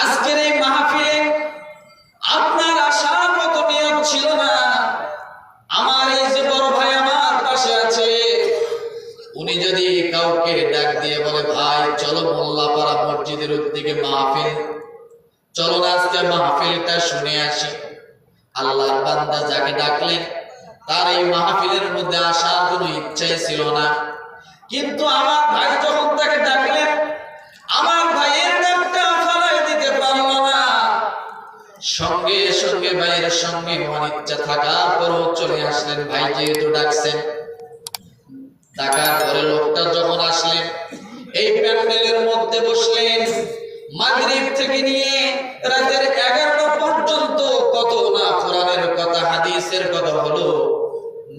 আজকের এই মাহফিলে আপনার নিয়ম ছিল না। আমার এই যে বড় ভাই আমার পাশে আছে, উনি যদি কাউকে ডাক দিয়ে বলে, ভাই, চলো মোল্লাপাড়া মসজিদের দিকে মাহফিল, চলো আজকে মাহফিলটা শুনে আসি। আল্লাহর বান্দা যাকে ডাকলেন, তার এই মাহফিলের মধ্যে আসার কোনো ইচ্ছাই ছিল না। সঙ্গে সঙ্গে ভাইয়ের সঙ্গে অনিচ্ছা থাকার পরও চলে আসলেন। ভাই যেহেতু ডাকছেন, ডাকার পরে লোকটা যখন আসলেন, এই প্যান্ডেলের মধ্যে বসলেন। মাগরিব থেকে নিয়ে রাতের এগারোটা পর্যন্ত কত না কোরআনের কথা, হাদিসের কথা হলো,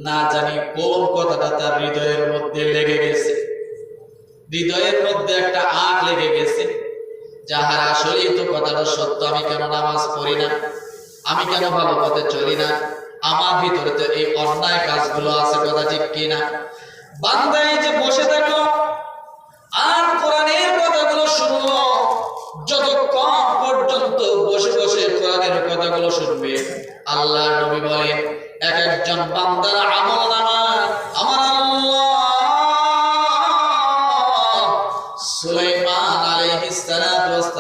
না জানি কোন কথাটা তার হৃদয়ের মধ্যে লেগে গেছে। হৃদয়ের মধ্যে একটা আগ লেগে গেছে। যাহার আসলেই তো কথাটা সত্য, আমি কেন নামাজ পড়ি না? আমি কেন ভালো পথে চলি না? আমার ভিতরে তো এই অন্যায় কাজগুলো আছে কথা ঠিক কিনা? বান্দাই যে বসে থাকল আর কোরআনের কথাগুলো শুনলো যতক্ষণ পর্যন্ত বসে বসে কোরআনের কথাগুলো শুনবে আল্লাহ নবী বলেন, এক একজন বান্দার আমল নামা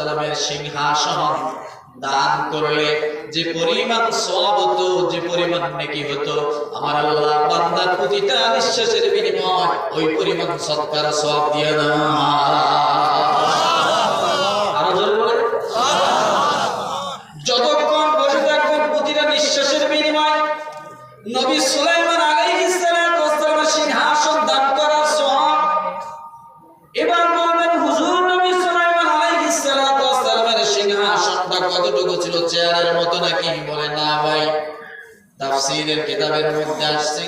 সালামের সিংহাসন দান করলে যে পরিমাণ সব হতো, যে পরিমাণ নাকি হতো, আমার আল্লাহ বান্দার প্রতিটা নিঃশ্বাসের বিনিময় ওই পরিমাণ সৎকার সব দিয়ে দাও তাফসীরের কিতাবের মধ্যে আসছে।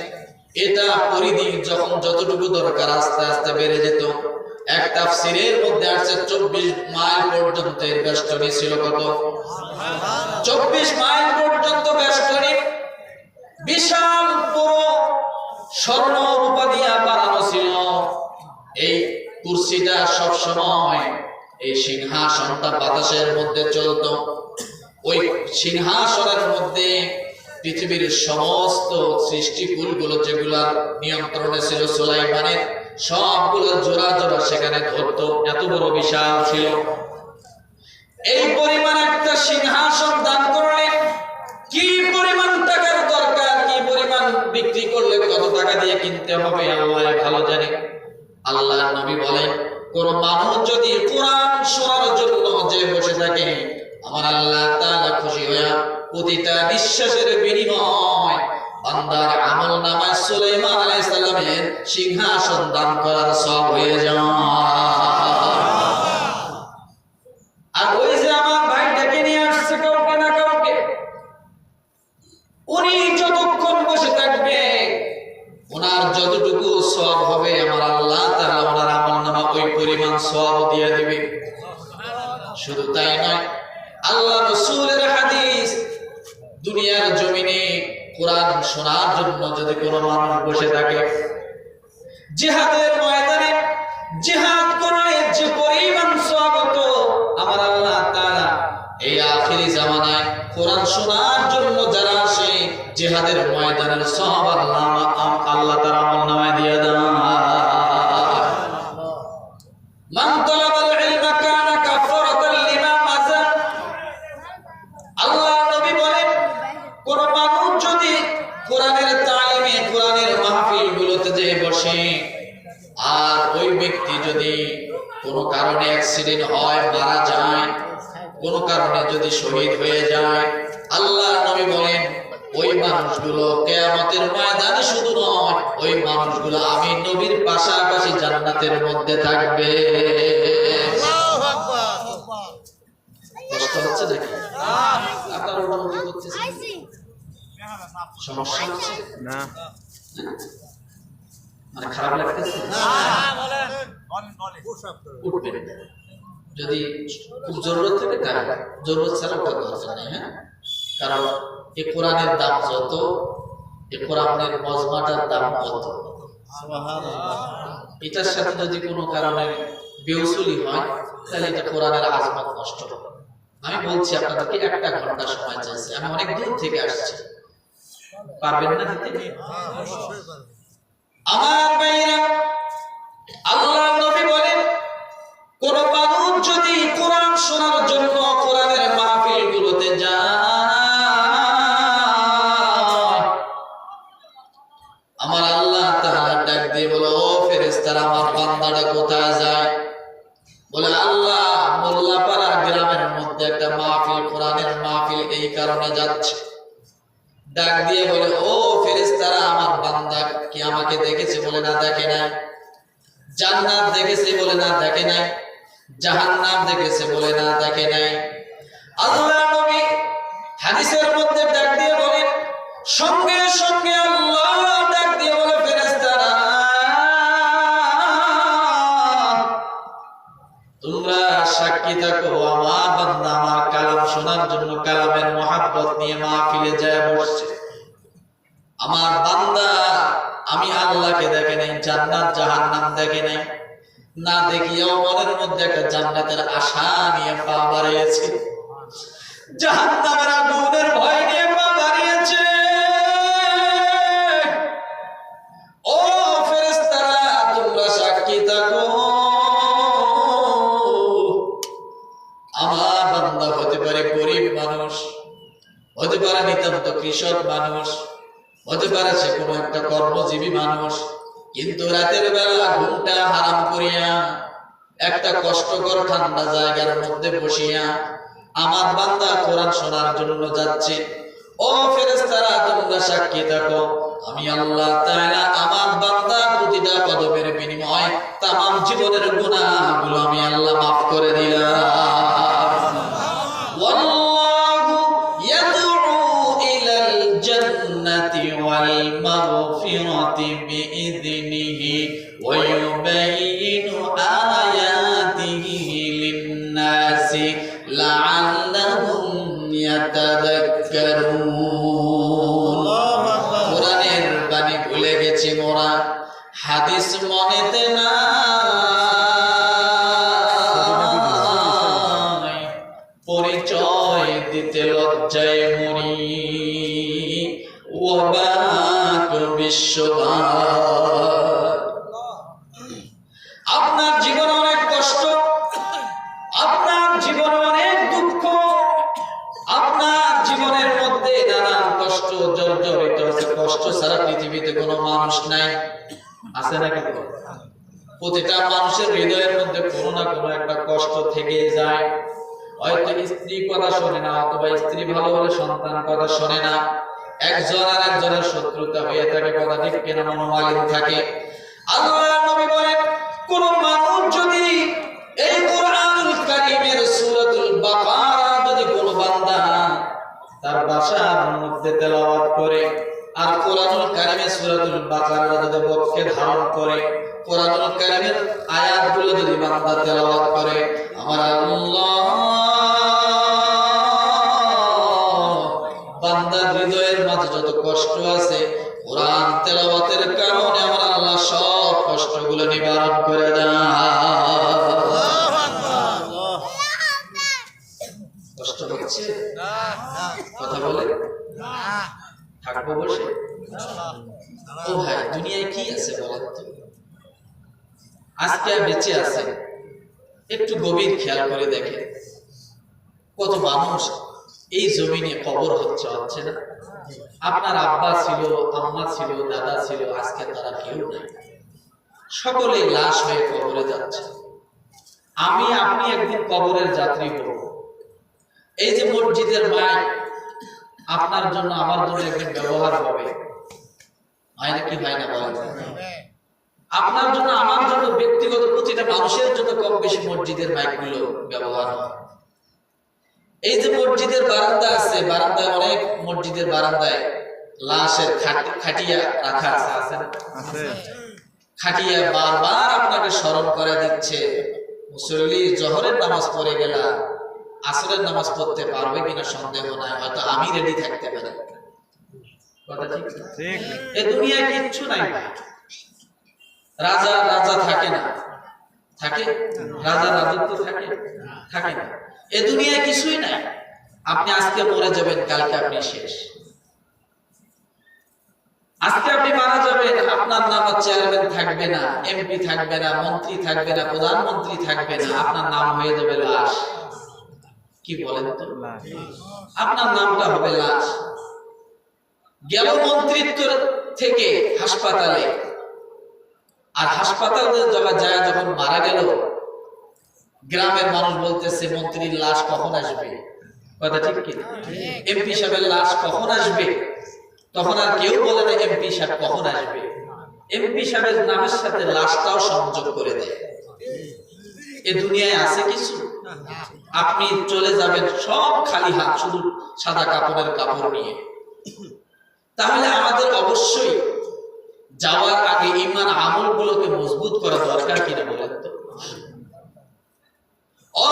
এটা পরিধি যখন যতটুকু দরকার আস্তে আস্তে বেড়ে যেত। এক তাফসীরের মধ্যে আসছে 24 মাইল পর্যন্ত এর ছিল কত? 24 মাইল পর্যন্ত বিশাল স্বর্ণ রূপা দিয়া বানানো ছিল। এই কুরসিটা সব সময় এই সিংহাসনটা বাতাসের মধ্যে চলতো। ওই সিংহাসনের মধ্যে পৃথিবীর সমস্ত সৃষ্টিকুলগুলো যেগুলা নিয়ন্ত্রণে ছিল সুলাইমানের, সবগুলো জোড়া জোড়া সেখানে ধরতো। এত বড় বিশাল ছিল। এই পরিমাণ একটা সিংহাসন দান করলে কি পরিমাণ টাকার দরকার, কি পরিমাণ বিক্রি করলে কত টাকা দিয়ে কিনতে হবে, আল্লাহ ভালো জানে। আল্লাহ নবী বলেন, কোন মানুষ যদি কোরআন শোনার জন্য যে বসে থাকে, আমার আল্লাহ তাআলা খুশি হইয়া প্রতিটা নিঃশ্বাসের বিনিময়। বান্দার আমল নামায় সুলাইমান আলাইহিস সালামের সিংহাসন দান করার সব হয়ে যায় যতটুকু সব হবে ওই সব দিয়ে দিবে। শুধু তাই নয়, আল্লাহ রসুলের দুনিয়ার জমিনে কোরআন শোনার জন্য যদি কোনো মানুষ বসে থাকে, জিহাদের ময়দানে জিহাদ করলে যে পরিমাণ স্বাগত আমার আল্লাহ তারা এই আখিরি জামানায় কোরআন শোনার জন্য যারা আসে, জিহাদের ময়দানের সব আল্লাহ আল্লাহ তাআলা আমল নামায় দিয়ে দেন মান তালাবাল ইলমা কানা কাফারাতান লিমা মাজা আল্লাহ নবী বলেন কোন মানুষ যদি কোরআনের তালিমে কোরআনের মাহফিলগুলোতে যে বসে আর ওই ব্যক্তি যদি কোনো কারণে অ্যাক্সিডেন্ট হয় মারা যায় কোনো কারণে যদি শহীদ হয়ে যায়। আল্লাহ নবী বলেন ওই মানুষগুলো কেয়ামতের ময়দানে শুধু নয় ওই মানুষগুলো আমি নবীর পাশাপাশি জান্নাতের মধ্যে থাকবে। কষ্ট হচ্ছে নাকি? আপনার অনুমতি করতেছেন? সমস্যা হচ্ছে? না। মানে খারাপ লাগতেছে? উঠবে যদি খুব জরুরত থাকে তাহলে জরুরত ছাড়া ওটা দরকার নেই হ্যাঁ? কারণ এ কোরআনের দাম যত এ কোরআনের মজমাটার দাম কত এটার সাথে যদি কোনো কারণে বেউসুলি হয় তাহলে এটা কোরআনের আজমত নষ্ট হবে। আমি বলছি আপনাদেরকে একটা ঘণ্টা সময় চাইছি। আমি অনেক দূর থেকে আসছি। পারবেন না দিতে? আমার ভাইরা আল্লাহ নবী বলেন কোন মানুষ যদি কোরআন শোনার জন্য কোরআনের মাহফিল গুলোতে যায়, আমার আল্লাহ তাআলা ডাক দিয়ে বলে, ও ফেরেশতারা, আমার বান্দাটা কোথায় যায়? বলে, আল্লাহ, মোল্লাপাড়া মধ্যে একটা মাহফিল, কোরআনের মাহফিল এই কারণে যাচ্ছে। ডাক দিয়ে বলে, ও ফেরেশতারা, আমার বান্দা কি আমাকে দেখেছে বলে না দেখে নাই? জান্নাত দেখেছে বলে না দেখে নাই। জাহান্নাম দেখেছে বলে না দেখে নাই। আল্লাহ নবী হাদিসের মধ্যে ডাক দিয়ে বলেন, সঙ্গে সঙ্গে আল্লাহ ডাক দিয়ে বলে, ফেরেশতারা, তোমরা সাক্ষী থাকো, আমার বান্দা আমার কালাম শোনার জন্য কালামের মহাব্বত নিয়ে মাহফিলে যায় বসছে। আমার বান্দা, আমি আল্লাহকে দেখে নাই, জান্নাত জাহান্নাম দেখে নাই। না দেখিয়াও মনের মধ্যে একটা জান্নাতের আশা নিয়ে পা বাড়িয়েছে। জাহান্নামের আগুনের ভয় নিয়ে পা বাড়িয়েছে। ও ফেরেশতারা, তোমরা সাক্ষী থাকো। আমার বান্দা হতে পারে গরিব মানুষ, হতে পারে নিতান্ত কৃষক মানুষ, হতে পারে সে কোনো একটা কর্মজীবী মানুষ কিন্তু রাতের বেলা ঘুমটা হারাম করিয়া একটা কষ্টকর ঠান্ডা জায়গার মধ্যে বসিয়া আমার বান্দা কোরআন শোনার জন্য যাচ্ছে। ও ফেরেশতারা, তোমরা সাক্ষী থাকো, আমি আল্লাহ তাআলা আমার বান্দা প্রতিটা কদমের বিনিময় তামাম জীবনের গুনাহগুলো আমি আল্লাহ মাফ করে দিলাম। আছি ভুলে গেছি মোরা হাদিস মনেতে না। পরিচয় দিতে লজ্জায় মরি। ওবাক বিশ্ববাস প্রতিটা মানুষের হৃদয়ের মধ্যে কোনো না কোনো একটা কষ্ট থেকে যায়। হয়তো স্ত্রী কথা শোনে না, অথবা স্ত্রী ভালো হলে সন্তান কথা শোনে না। একজন আর একজনের শত্রুতা হয়ে থাকে, কথা ঠিক কেন মনোমালিন থাকে। কোন মানুষ যদি এই কারীমের তার বাসার মধ্যে তেলাওয়াত করে আর কোরআনুল কারীমের সূরাতুল বাকারা যদি বক্ষে ধারণ করে, কোরআনুল কারীমের আয়াতগুলো যদি বান্দা তেলাওয়াত করে, আমার আল্লাহ বান্দার হৃদয়ের মাঝে যত কষ্ট আছে, কোরআন তেলাওয়াতের কারণে আমার আল্লাহ সব কষ্টগুলো নিবারণ করে দেয় কষ্ট হচ্ছে কথা থাকব বসে? ও ভাই, দুনিয়ায় কি আছে বলেন তো আজকে বেঁচে আছে। একটু গভীর খেয়াল করে দেখে। কত মানুষ এই জমিনে কবর হচ্ছে হচ্ছে না? আপনার আব্বা ছিল, আম্মা ছিল, দাদা ছিল, আজকে তারা কেউ নাই। সকলে লাশ হয়ে কবরে যাচ্ছে। আমি, আপনি একদিন কবরের যাত্রী হব এই যে মসজিদের মায় আপনার জন্য আমার জন্য একদিন ব্যবহার হবে। হয় না কি হয় না বলেন? আপনার জন্য আমার জন্য ব্যক্তিগত প্রতিটা মানুষের জন্য কম বেশি মসজিদের মাইকগুলো ব্যবহার হয়। এই যে মসজিদের বারান্দা আছে বারান্দায় অনেক মসজিদের বারান্দায় লাশের খাট- খাটিয়া রাখা আছে? খাটিয়া বারবার আপনাকে স্মরণ করে দিচ্ছে মুসল্লি জহরের নামাজ পড়ে গেলা আসরের নামাজ পড়তে পারবে কিনা সন্দেহ নাই হয়তো আমি রেডি থাকতে পারি। এ দুনিয়ায় কিচ্ছু নাই রাজা রাজা থাকে না। থাকে? রাজা রাজত্ব থাকে? থাকে না। এ দুনিয়ায় কিছুই নাই। আপনি আজকে মরে যাবেন কালকে আপনি শেষ। আজকে আপনি মারা যাবেন আপনার নাম আর চেয়ারম্যান থাকবে না এমপি থাকবে না মন্ত্রী থাকবে না প্রধানমন্ত্রী থাকবে না আপনার নাম হয়ে যাবে লাশ। কি বলেন? তো আপনার নামটা হবে লাশ। গেল মন্ত্রিত্ব থেকে হাসপাতালে। আর হাসপাতালে যখন যায় যখন মারা গেল গ্রামের মানুষ বলতেছে মন্ত্রীর লাশ কখন আসবে? কথা ঠিক কি এমপি সাহেবের লাশ কখন আসবে? তখন আর কেউ বলে না এমপি সাহেব কখন আসবে? এমপি সাহেবের নামের সাথে লাশটাও সংযোগ করে দেয়। এ দুনিয়ায় আছে কিছু? আপনি চলে যাবেন সব খালি হাত, শুধু সাদা কাপড়ের কাপড় নিয়ে। তাহলে আমাদের অবশ্যই যাওয়ার আগে ইমান আমলগুলোকে মজবুত করা দরকার কিনা বলেন তো? ও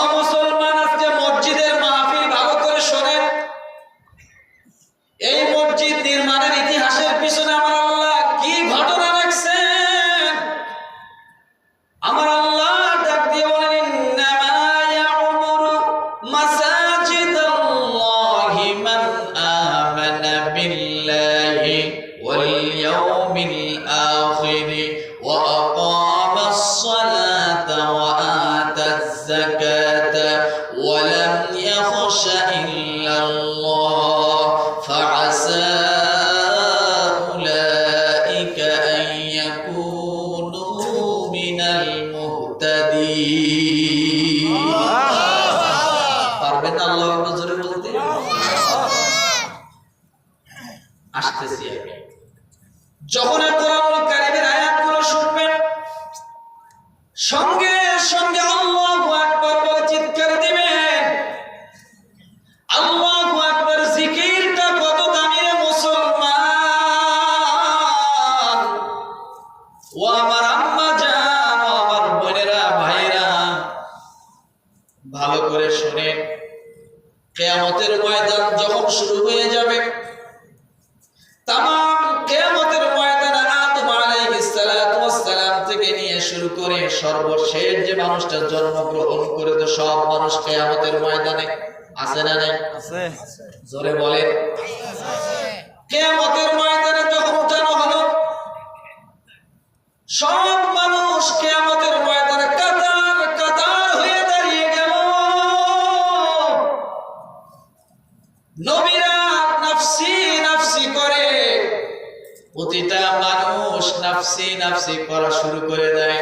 আসতেছি। আমি যখন কোরআনুল কারীমের আয়াতগুলো শুনবেন, সঙ্গে সঙ্গে আল্লাহু আকবার বলে চিৎকার দিবেন। আল্লাহু মুসলমান। ও আমার আম্মা জান আমার বোনেরা ভাইরা ভালো করে শুনেন কেয়ামতের ময়দান যখন শুরু হয়ে যাবে সর্বশেষ যে মানুষটা জন্মগ্রহণ করে তো সব মানুষ কেয়ামতের ময়দানে আছে না নাই? আছে। জোরে বলেন। কেয়ামতের ময়দানে যখন উঠানো হলো সব মানুষ কেয়ামতের ময়দানে কাতার কাতার হয়ে দাঁড়িয়ে গেল। নবীরা নাফসি নাফসি করে প্রতিটা মানুষ নাফসি নাফসি করা শুরু করে দেয়।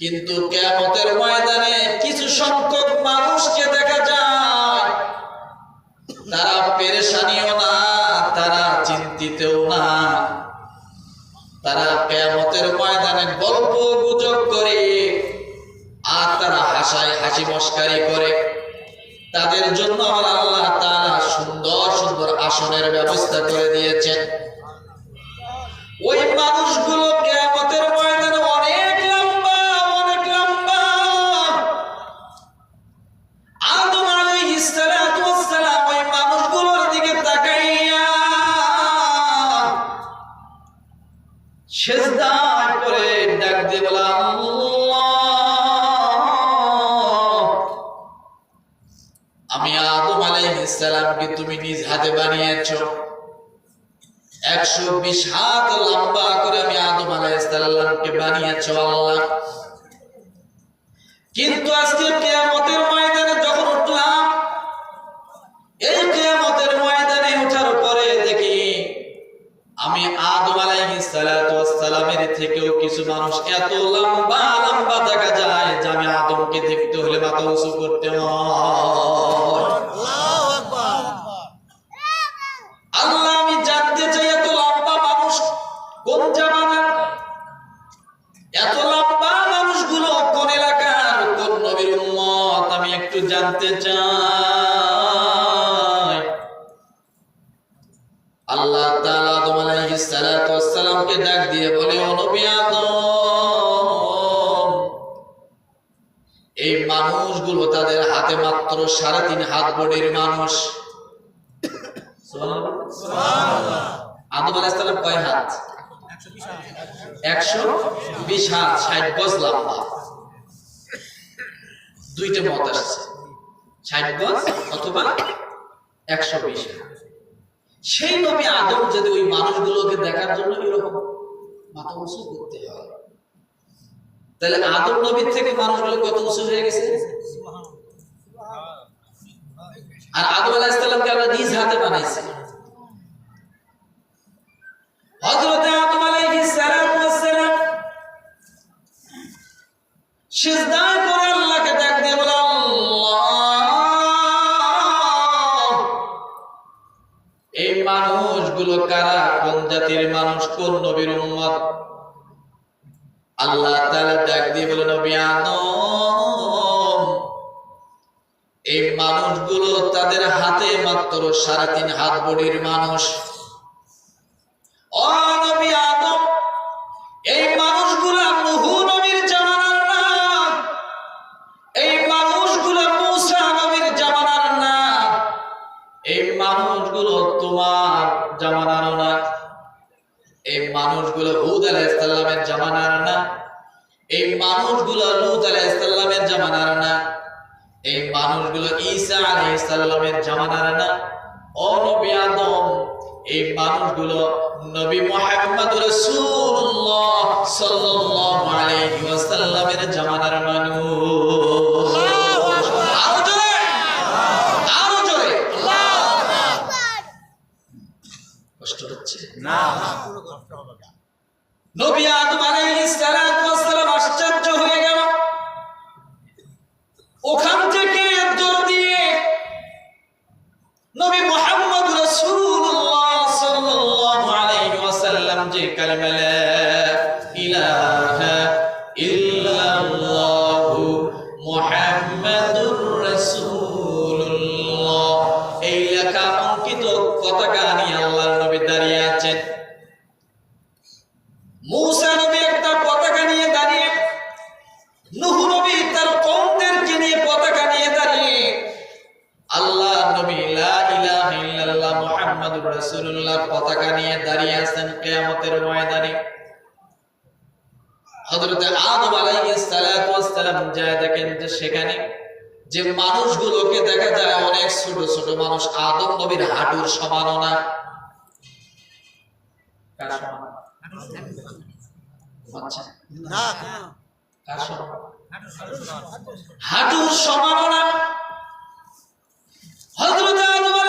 কিন্তু কেয়ামতের ময়দানে কিছু সংখ্যক মানুষকে দেখা যায়, তারা পেরেশানিও না, তারা চিন্তিতও না। তারা কেয়ামতের ময়দানে গল্প গুজব করে, আর তারা হাসায়, হাসি মস্কারি করে। তাদের জন্য আল্লাহ তাআলা সুন্দর সুন্দর আসনের ব্যবস্থা করে দিয়েছেন। কিন্তু আজকে কেয়ামতের ময়দানে যখন উঠলাম, এই কেয়ামতের ময়দানে ওঠার পরে দেখি আমি আদম আলাইহিস সালাতু সালামের থেকেও কিছু মানুষ এত লম্বা লম্বা দেখা যায় যে আমি আদমকে দেখতে হলে মাথা উঁচু করতে হয়। একটু জানতে চাই। আল্লাহ তাআলা ডাক দিয়ে বলে, ও নবী আদম, এই মানুষগুলো তাদের হাতে মাত্র সাড়ে তিন হাত বডির মানুষ। আদম আলাইহিস সালাম কয় হাত? একশো বিশ হাত, ষাট গজ লম্বা। দুইটা মত আসছে। ষাট গজ অথবা একশো বিশ। সেই নবী আদম যদি ওই মানুষগুলোকে দেখার জন্য এরকম মাথা উঁচু করতে হয় তাহলে আদম নবীর থেকে মানুষগুলো কত উঁচু হয়ে গেছে? আর আদম আলাহিসাল্লামকে আমরা নিজ হাতে বানাইছি। হযরতে আদম আলাইহিস সালাম ওয়াস সালাম সিজদায় করে আল্লাহকে ডাক দিয়ে বলে এই মানুষগুলো কারা? কোন জাতির মানুষ? কোন নবীর উম্মত? আল্লাহ তাআলা ডাক দিয়ে বলে, নবী আদম! এই মানুষগুলো তাদের হাতে মাত্র সাড়ে তিন হাত বডির মানুষ। ও নবী আদম! এই মানুষগুলো মানুষগুলো হুদ আলাইহিসসালামের জামানার না। এই মানুষগুলো লূত আলাইহিসসালামের জামানার না। এই মানুষগুলো ঈসা আলাইহিসসালামের জামানার না। এই মানুষগুলো নবী মানুষ আরও জোরে আরও জোরে কষ্ট না আশ্চর্য হয়ে গেল। ওখান নবী লা ইলাহা ইল্লাল্লাহ মুহাম্মাদুর রাসূলুল্লাহ পতাকা নিয়ে দাঁড়িয়ে আছেন কিয়ামতের ময়দানে। হযরত আদম আলাইহিস সালাতু ওয়াস সালাম যায় দেখেন যে সেখানে যে মানুষগুলোকে দেখা যায় অনেক ছোট ছোট মানুষ আদম নবীর হাঁটুর সমান আচ্ছা। না সমান হাঁটুর সমানও না Hazreti Adem'e